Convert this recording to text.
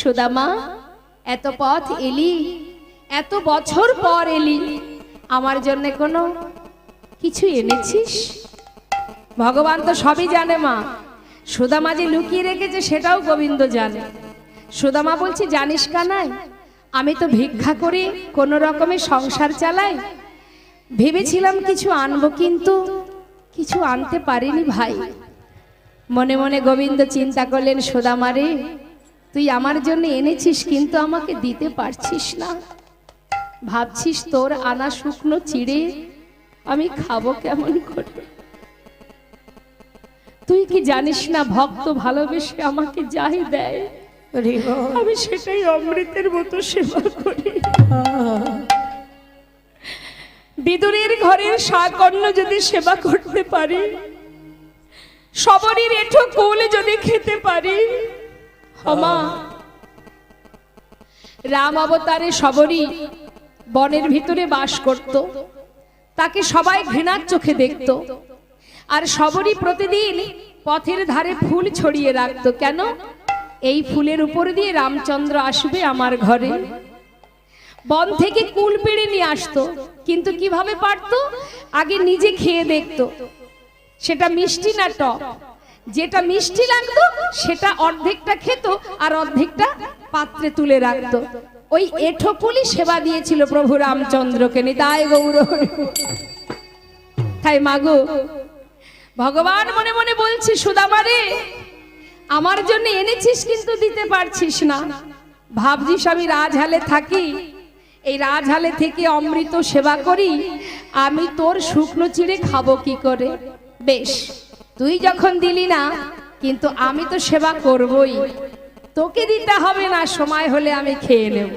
সুদামা, এত পথ এলি, এত বছর পর এলি, আমার জন্য কোনো কিছু এনেছিস? ভগবান তো সবই জানে, মা। সুদামা যে লুকিয়ে রেখেছে, সেটাও গোবিন্দ জানে। সুদামা বলছি, জানিস কানাই, আমি তো ভিক্ষা করি কোনো রকমে সংসার চালাই। ভেবেছিলাম কিছু আনব, কিন্তু কিছু আনতে পারিনি ভাই। মনে মনে গোবিন্দ চিন্তা করলেন সুদামারে তুই আমার জন্য এনেছিস কিন্তু আমাকে দিতে পারছিস না। ভাবছিস তোর আনা শুকনো চিড়ে আমি খাব কেমন করে? তুই কি জানিস না ভক্ত ভালোবেসে আমাকে যাই দেয়? আমি সেটাই অমৃতের মতো সেবা করি। বিদুরের ঘরের শাকন্ন যদি সেবা করতে পারি সবরই রেঠো কুল যদি খেতে হমা রাম অবতারে সবরই বনের ভিতরে বাস করত। তাকে সবাই ঘৃণার চোখে দেখত। আর সবরই প্রতিদিন পথের ধারে ফুল ছড়িয়ে রাখতো। কেন? এই ফুলের উপর দিয়ে রামচন্দ্র আসবে আমার ঘরে। বন থেকে কুল পেড়ে নিয়ে আসতো। কিন্তু কীভাবে পারতো? আগে নিজে খেয়ে দেখতো। সেটা মিষ্টি না টক। যেটা মিষ্টি লাগতো, সেটা অর্ধেকটা খেত আর অর্ধেকটা পাত্রে তুলে রাখতো। ওই এঠোকুলি সেবা দিয়েছিল প্রভু রামচন্দ্রকে নিতাই গৌর। তাই মাগো ভগবান মনে মনে বলছি সুদামারে আমার জন্য এনেছিস কিন্তু দিতে পারছিস না। ভাবছিস আমি রাজহালে থাকি, এই রাজহালে থেকে অমৃত সেবা করি, আমি তোর শুকনো চিড়ে খাব কি করে? বেশ। তুই যখন দিলি না, কিন্তু আমি তো সেবা করবই। তোকে দিতে হবে না, সময় হলে আমি খেয়ে নেব।